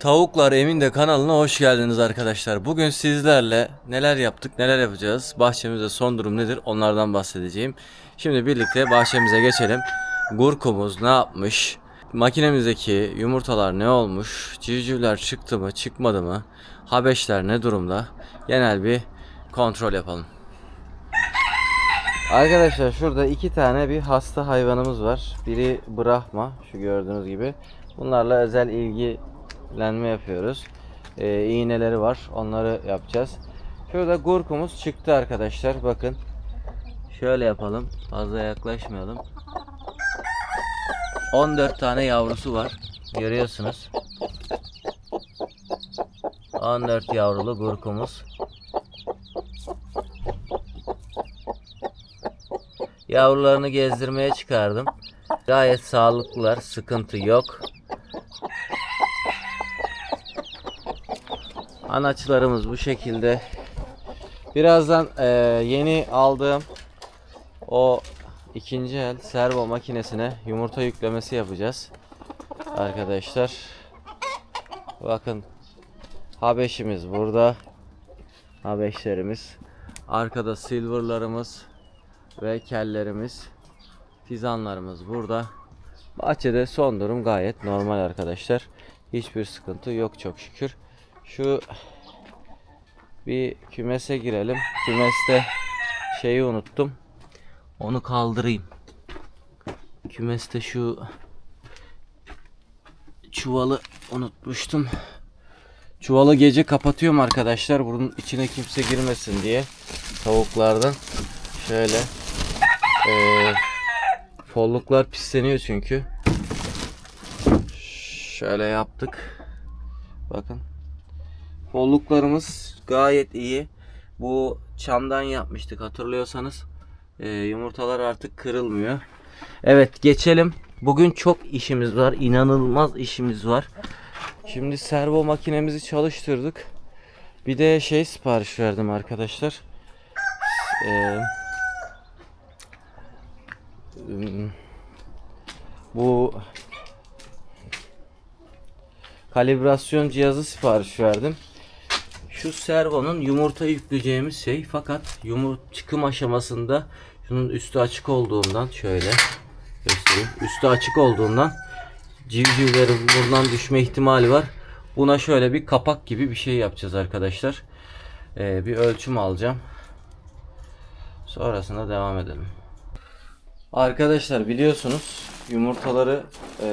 Tavuklar Emin kanalına hoş geldiniz arkadaşlar. Bugün sizlerle neler yaptık, neler yapacağız, bahçemizde son durum nedir onlardan bahsedeceğim. Şimdi birlikte bahçemize geçelim. Gurkumuz ne yapmış? Makinemizdeki yumurtalar ne olmuş? Civcivler çıktı mı, çıkmadı mı? Habeşler ne durumda? Genel bir kontrol yapalım. Arkadaşlar şurada iki tane bir hasta hayvanımız var. Biri Brahma şu gördüğünüz gibi. Bunlarla özel ilgilenme yapıyoruz. Ee, iğneleri var. Onları yapacağız. Şurada gurkumuz çıktı arkadaşlar. Bakın. Şöyle yapalım. Fazla yaklaşmayalım. 14 tane yavrusu var. Görüyorsunuz. 14 yavrulu gurkumuz. Yavrularını gezdirmeye çıkardım. Gayet sağlıklılar, sıkıntı yok. Anaçlarımız bu şekilde. Birazdan eee, yeni aldığım o ikinci el servo makinesine yumurta yüklemesi yapacağız. Arkadaşlar. Bakın Habeşimiz burada. Habeşlerimiz. Arkada silverlarımız ve kellerimiz, fizanlarımız burada. Bahçede son durum gayet normal arkadaşlar. Hiçbir sıkıntı yok çok şükür. Şu bir kümese girelim. Kümeste şeyi unuttum. Onu kaldırayım. Kümeste şu çuvalı unutmuştum. Çuvalı gece kapatıyorum arkadaşlar. Bunun içine kimse girmesin diye. Tavuklardan. Şöyle. Ee, folluklar pisleniyor çünkü. Şöyle yaptık. Bakın. Folluklarımız gayet iyi. Bu çamdan yapmıştık hatırlıyorsanız. Ee, yumurtalar artık kırılmıyor. Evet geçelim. Bugün çok işimiz var. İnanılmaz işimiz var. Şimdi servo makinemizi çalıştırdık. Bir de şey sipariş verdim arkadaşlar. Ee, bu kalibrasyon cihazı sipariş verdim. Şu servonun yumurta yükleyeceğimiz şey fakat yumurta çıkım aşamasında şunun üstü açık olduğundan şöyle göstereyim. Üstü açık olduğundan civcivlerin buradan düşme ihtimali var. Buna şöyle bir kapak gibi bir şey yapacağız arkadaşlar. Ee, bir ölçüm alacağım. Sonrasında devam edelim. Arkadaşlar biliyorsunuz yumurtaları e,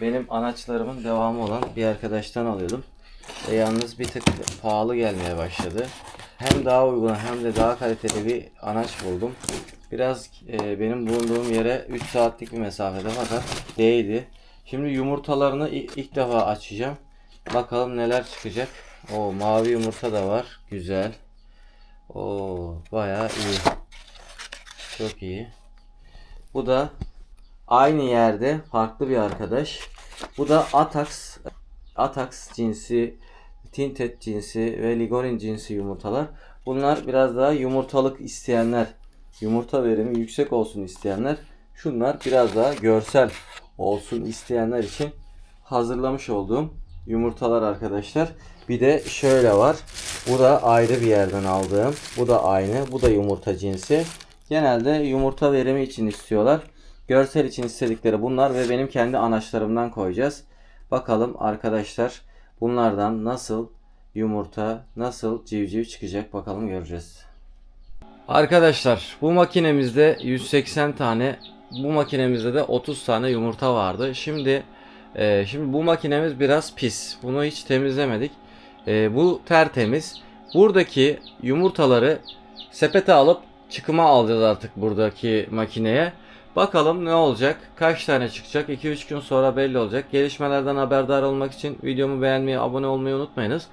benim anaçlarımın devamı olan bir arkadaştan alıyordum. E, yalnız bir tık pahalı gelmeye başladı. Hem daha uygun hem de daha kaliteli bir anaç buldum. Biraz e, benim bulunduğum yere 3 saatlik bir mesafede fakat değdi. Şimdi yumurtalarını ilk defa açacağım. Bakalım neler çıkacak. O mavi yumurta da var. Güzel. O bayağı iyi. Çok iyi. Bu da aynı yerde farklı bir arkadaş. Bu da Atax Atax cinsi, Tinted cinsi ve Ligorin cinsi yumurtalar. Bunlar biraz daha yumurtalık isteyenler, yumurta verimi yüksek olsun isteyenler. Şunlar biraz daha görsel olsun isteyenler için hazırlamış olduğum yumurtalar arkadaşlar. Bir de şöyle var. Bu da ayrı bir yerden aldığım. Bu da aynı. Bu da yumurta cinsi. Genelde yumurta verimi için istiyorlar. Görsel için istedikleri bunlar ve benim kendi anaçlarımdan koyacağız. Bakalım arkadaşlar bunlardan nasıl yumurta, nasıl civciv çıkacak bakalım göreceğiz. Arkadaşlar bu makinemizde 180 tane, bu makinemizde de 30 tane yumurta vardı. Şimdi e, şimdi bu makinemiz biraz pis. Bunu hiç temizlemedik. E, bu tertemiz. Buradaki yumurtaları sepete alıp çıkıma alacağız artık buradaki makineye. Bakalım ne olacak? Kaç tane çıkacak? 2-3 gün sonra belli olacak. Gelişmelerden haberdar olmak için videomu beğenmeyi, abone olmayı unutmayınız.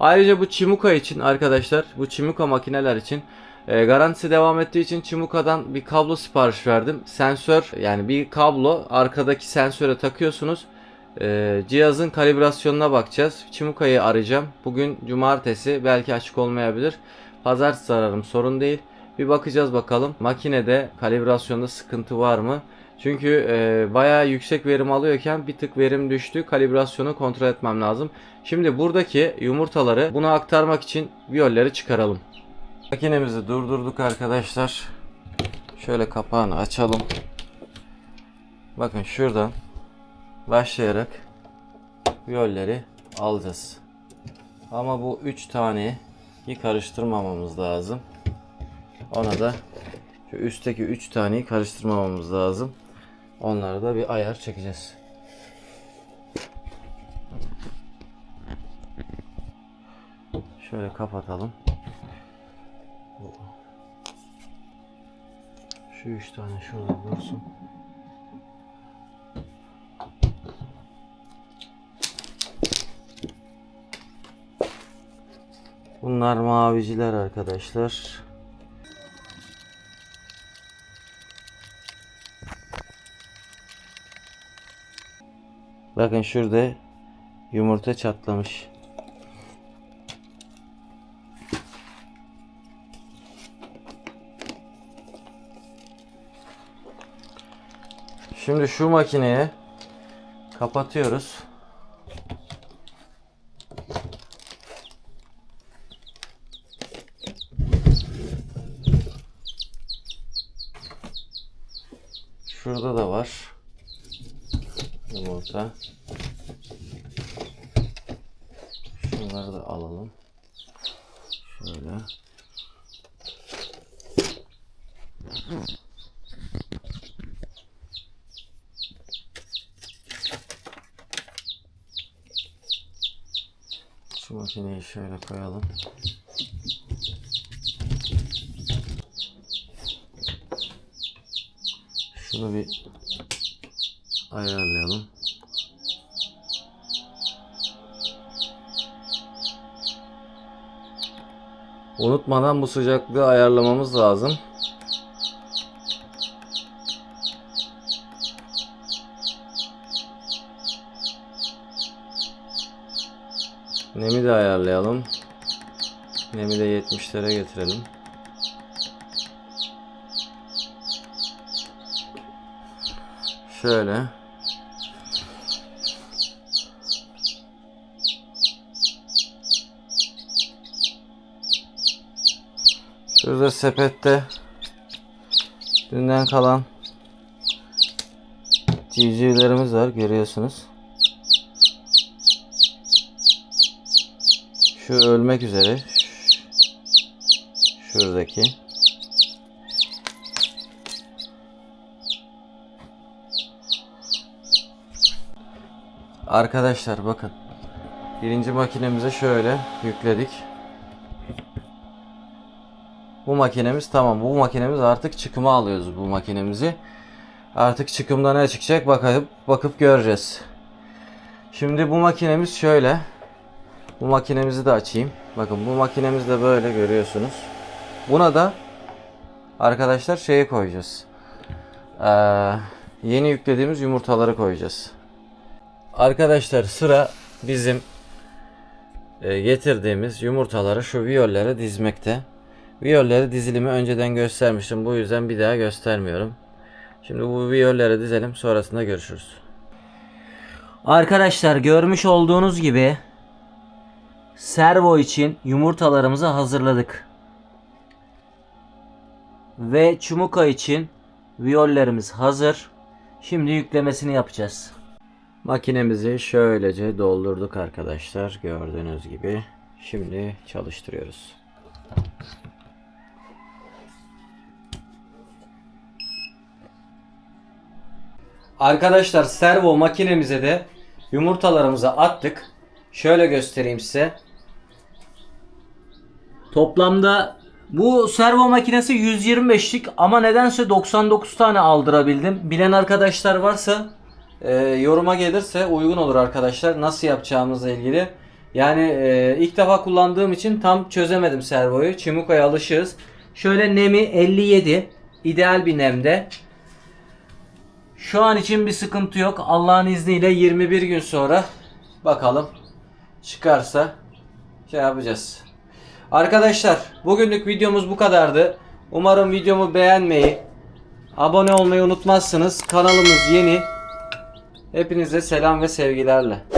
Ayrıca bu Chimuka için arkadaşlar, bu Chimuka makineler için e, garantisi devam ettiği için Chimuka'dan bir kablo sipariş verdim. Sensör yani bir kablo arkadaki sensöre takıyorsunuz. E, cihazın kalibrasyonuna bakacağız. Chimuka'yı arayacağım. Bugün cumartesi belki açık olmayabilir. Pazartesi ararım sorun değil. Bir bakacağız bakalım. Makinede kalibrasyonda sıkıntı var mı? Çünkü e, bayağı yüksek verim alıyorken bir tık verim düştü. Kalibrasyonu kontrol etmem lazım. Şimdi buradaki yumurtaları buna aktarmak için viyolleri çıkaralım. Makinemizi durdurduk arkadaşlar. Şöyle kapağını açalım. Bakın şuradan başlayarak viyolleri alacağız. Ama bu 3 taneyi karıştırmamamız lazım. Ona da şu üstteki 3 taneyi karıştırmamamız lazım. Onları da bir ayar çekeceğiz. Şöyle kapatalım. Şu üç tane şurada dursun. Bunlar maviciler arkadaşlar. Bakın şurada yumurta çatlamış. Şimdi şu makineye kapatıyoruz. Şurada da var. Yumurta. Şunları da alalım. Şöyle. Şu makineyi şöyle koyalım. Şunu bir ayarlayalım. Unutmadan bu sıcaklığı ayarlamamız lazım. Nemi de ayarlayalım. Nemi de 70'lere getirelim. Şöyle. Şurada sepette dünden kalan civcivlerimiz var görüyorsunuz. Şu ölmek üzere. Şuradaki. Arkadaşlar bakın. Birinci makinemize şöyle yükledik. Bu makinemiz tamam. Bu makinemiz artık çıkıma alıyoruz bu makinemizi. Artık çıkımda ne çıkacak bakıp bakıp göreceğiz. Şimdi bu makinemiz şöyle. Bu makinemizi de açayım. Bakın bu makinemiz de böyle görüyorsunuz. Buna da arkadaşlar şeyi koyacağız. Ee, yeni yüklediğimiz yumurtaları koyacağız. Arkadaşlar sıra bizim e, getirdiğimiz yumurtaları şu viyollere dizmekte. Viyolleri dizilimi önceden göstermiştim. Bu yüzden bir daha göstermiyorum. Şimdi bu viyolleri dizelim. Sonrasında görüşürüz. Arkadaşlar görmüş olduğunuz gibi servo için yumurtalarımızı hazırladık. Ve çumuka için viyollerimiz hazır. Şimdi yüklemesini yapacağız. Makinemizi şöylece doldurduk arkadaşlar. Gördüğünüz gibi. Şimdi çalıştırıyoruz. Arkadaşlar servo makinemize de yumurtalarımızı attık. Şöyle göstereyim size. Toplamda bu servo makinesi 125'lik ama nedense 99 tane aldırabildim. Bilen arkadaşlar varsa e, yoruma gelirse uygun olur arkadaşlar. Nasıl yapacağımızla ilgili. Yani e, ilk defa kullandığım için tam çözemedim servoyu. Çimuka'ya alışığız. Şöyle nemi 57. ideal bir nemde. Şu an için bir sıkıntı yok. Allah'ın izniyle 21 gün sonra bakalım çıkarsa şey yapacağız. Arkadaşlar bugünlük videomuz bu kadardı. Umarım videomu beğenmeyi, Abone olmayı unutmazsınız. Kanalımız yeni. Hepinize selam ve sevgilerle.